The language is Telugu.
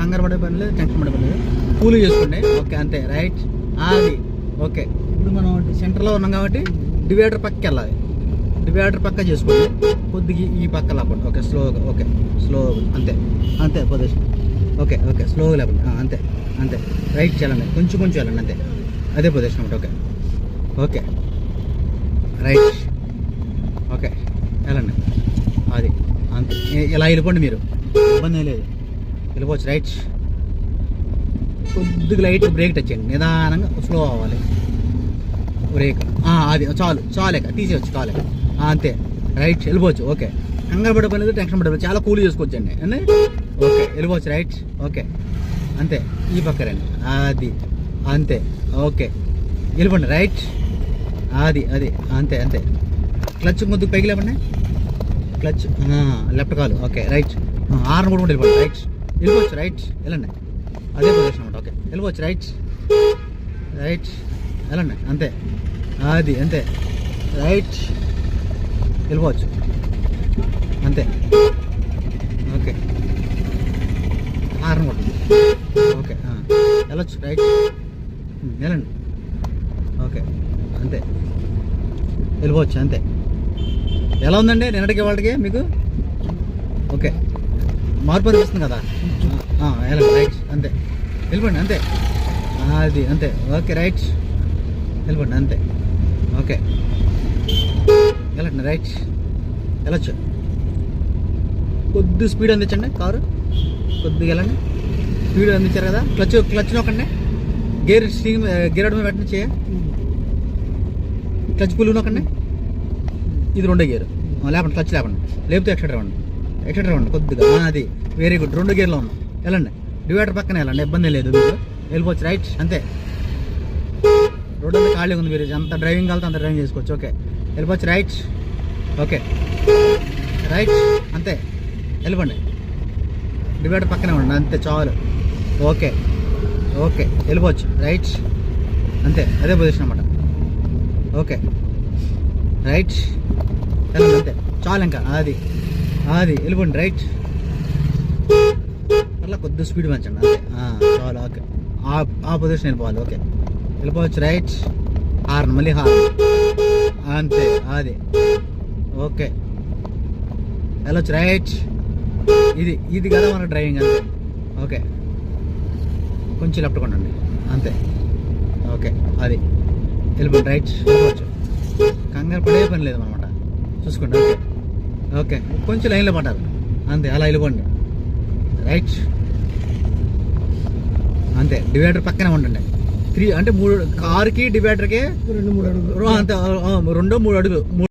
కంగారు పడే పని లేదు టెన్షన్ పడే పని లేదు. కూల్ చేసుకోండి. ఓకే అంతే. రైట్? అది ఓకే. ఇప్పుడు మనం సెంటర్లో ఉన్నాం కాబట్టి డివైడర్ పక్కకి వెళ్ళాలి. డివైడర్ పక్క చేసుకోండి. కొద్దిగా ఈ పక్క లేపండి ఓకే స్లోగా. ఓకే స్లో అంతే. అంతే పొజిషన్ ఓకే ఓకే స్లోగా లేపండి అంతే. అంతే. రైట్ చేయాలండి. కొంచెం కొంచెం వెళ్ళండి అంతే. అదే పొజిషన్ అనమాట ఓకే. ఓకే. రైట్. ఓకే. వెళ్ళండి. అది అంతే. ఇలా వెళ్ళిపోండి మీరు? ఇబ్బంది లేదు. వెళ్ళిపోవచ్చు రైట్ కొద్దిగా లైట్ బ్రేక్ టచ్ చేయండి. నిదానంగా స్లో అవ్వాలి. బ్రేక్ అది చాలు చాలేక తీసేయచ్చు చాలేక. అంతే. రైట్ వెళ్ళిపోవచ్చు ఓకే కంగారు పడే పని టెన్షన్ పడే చాలా కూల్ చేసుకోవచ్చు అండి? ఓకే వెళ్ళిపోవచ్చు రైట్ ఓకే అంతే ఈ పక్క రండి. అది అంతే ఓకే వెళ్ళిపోండి రైట్ అది అది అంతే అంతే. క్లచ్ ముద్దుకు పైకి లేపండి. క్లచ్ లెఫ్ట్ కాలు ఓకే రైట్ ఆర్న్ కూడా వెళ్ళిపోండి రైట్ వెళ్ళిపోవచ్చు రైట్ వెళ్ళండి. అదే ప్రదేశం అనమాట ఓకే వెళ్ళిపోవచ్చు రైట్ రైట్ వెళ్ళండి. అంతే. అది అంతే. రైట్ వెళ్ళిపోవచ్చు అంతే. ఓకే హార్న్ కొట్టండి. ఓకే ఆ. వెళ్ళొచ్చు. Right hmm. వెళ్ళండి. ఓకే అంతే. వెళ్ళిపోవచ్చు అంతే. ఎలా ఉందండి? నిన్నటికి వాళ్ళకి మీకు? ఓకే మార్పు అనిపిస్తుంది కదా. ఆ, రైట్ అంతే. వెళ్ళిపోండి అంతే. అది అంతే. ఓకే రైట్ వెళ్ళిపోండి అంతే. ఓకే. వెళ్ళండి రైట్ వెళ్ళొచ్చు. కొద్ది స్పీడ్ అందించండి కారు. కొద్దిగా వెళ్ళండి. స్పీడ్ అందించారు కదా. క్లచ్ క్లచ్ నొక్కండి. గేర్ స్టీమ్ గేర్ అడమే పెట్టండి చేయ. క్లచ్ పుల్లు నొక్కండి. ఇది రెండో గేర్ లేపండి క్లచ్ లేపండి. లేపితే ఎక్స్ట్రా ఇవ్వండి ఎక్స్ట్రా ఇవ్వండి కొద్దిగా. అది. వెరీ గుడ్ రెండు గేర్లో ఉన్నాం వెళ్ళండి. డివైడర్ పక్కన వెళ్ళండి. ఇబ్బంది లేదు మీరు వెళ్ళిపోవచ్చు. రైట్ అంతే. రోడ్ అంతా ఖాళీ ఉంది మీరు. అంత డ్రైవింగ్ కావాలంటే అంత డ్రైవింగ్ చేసుకోవచ్చు. ఓకే వెళ్ళిపోవచ్చు. రైట్ ఓకే రైట్ అంతే. వెళ్ళిపోండి. డివైడర్ పక్కనే ఉండండి. అంతే చాలు. ఓకే ఓకే వెళ్ళిపోవచ్చు. రైట్ అంతే. అదే పొజిషన్ అనమాట ఓకే రైట్ వెళ్ళండి. అంతే. చాలు ఇంకా. అది. అది వెళ్ళిపోండి రైట్. అట్లా కొద్ది స్పీడ్ పెంచండి అంతే. చాలు ఓకే. ఆ ఆ పొజిషన్ వెళ్ళిపోవాలి ఓకే. వెళ్ళిపోవచ్చు రైట్. హార్న్ మళ్ళీ హార్న్ అంతే అది. ఓకే. వెళ్ళొచ్చు రైట్. ఇది ఇది కదా మన డ్రైవింగ్ అంతే. ఓకే. కొంచెం లెఫ్ట్ కొండండి అంతే. ఓకే అది. వెళ్ళిపోండి రైట్. వెళ్ళిపోవచ్చు. కంగారు పడే పని లేదు అనమాట చూసుకోండి ఓకే. ఓకే. కొంచెం లైన్లో పడ్డారు. అంతే అలా వెళ్ళిపోండి. రైట్. అంతే డివైడర్ పక్కనే ఉండండి. త్రీ అంటే మూడు కార్కి డివైడర్కి రెండు మూడు అడుగులు. అంతే రెండో మూడు అడుగులు.